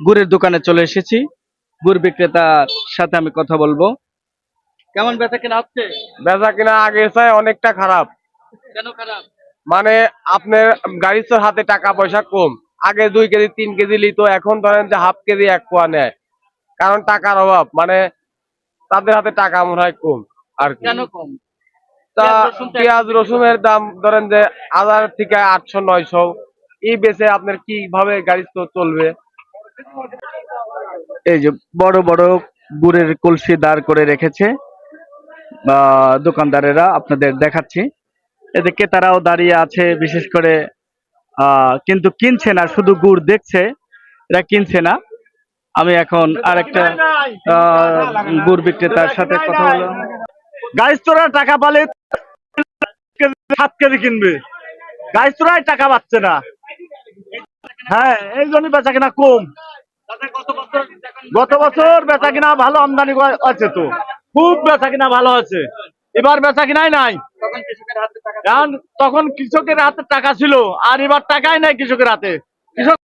গুড়ের দোকানে চলে এসেছি। গুড় বিক্রেতার সাথে আমি কথা বলব। কেমন বেচা কেনা হচ্ছে? বেচা কিনা আগে চাই অনেকটা খারাপ। কেন খারাপ? মানে আপনার গাড়ির হাতে টাকা পয়সা কম। আগে দুই কেজি তিন কেজি নিত এখন ধরেন যে হাফ কেজি এক পোয়া নেয়। কারণ টাকার অভাব মানে তাদের হাতে টাকা মনে হয় কম আর কেন কম? তা পেঁয়াজ, রসুনের দাম ধরেন যে হাজার থেকে আটশো নয়শো। এই বেচে আপনার কীভাবে গাড়ি তো চলবে? এই যে বড় বড় গুড়ের কলসি দাঁড় করে রেখেছে দোকানদারেরা আপনাদের দেখাচ্ছি। এতে ক্রেতারাও দাঁড়িয়ে আছে বিশেষ করে কিন্তু কিনছে না শুধু গুড় দেখছে এরা কিনছে না। আমি এখন আরেকটা আহ, গুড় বিক্রেতার সাথে কথা বললাম। গাইস তোরা টাকা পালে সাত কেজি কিনবে। গাইস তোরাই টাকা পাচ্ছে না। হ্যাঁ এই জন্য বেচা কিনা কম। গত বছর বেচা কিনা ভালো আমদানি আছে তো। খুব বেচা কিনা ভালো আছে। এবার বেচা কিনাই নাই। তখন কৃষকের হাতে টাকা ছিল, আর এবার টাকাই নাই কৃষকের হাতে। কৃষক